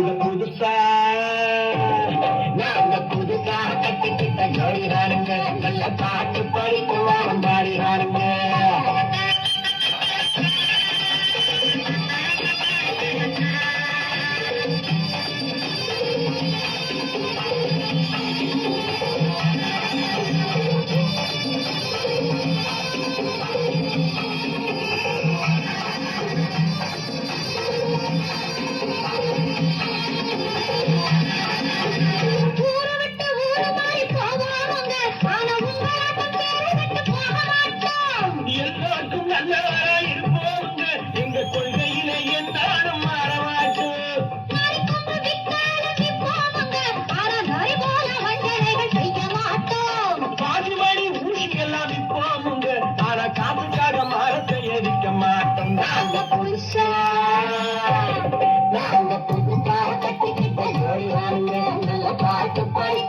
நாங்க புதுசா. நாங்க புதுசா கட்டிக்கிட்ட ஜோடி நானுங்க நல்ல பாட்டு படிப்போம் பாட்டு பாடி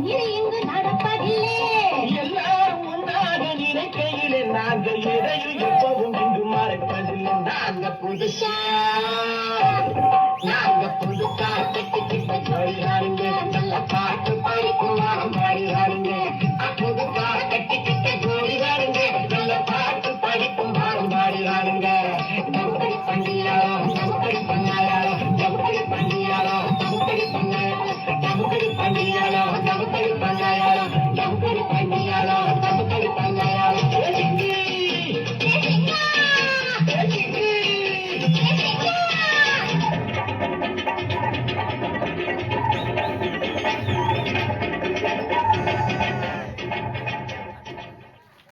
நீர் இங்கு நடப்பதில்லை. எல்லாரும் ஒன்றாக நினைக்கையிலே நாங்கள் இடையில் எப்பவும் இங்கு மறைப்பதில்லை. நாங்க புதுசா நாங்க புது காட்டுக்கு கிட்ட ஜோடியாருங்க நல்ல பாட்டு படிக்கும் வாரம் பாடியாருங்க புது காட்டுக்கு கிட்ட ஜோடியாருங்க நல்ல பாட்டு படிக்கும் வாரம் பாடியாருங்க எப்படி பண்ணியாரோ எப்படி பண்ணியாரோ எப்படி பண்ணியாரோ எப்படி பண்ணியாரோ எப்படி பண்ணியாரோ Bye.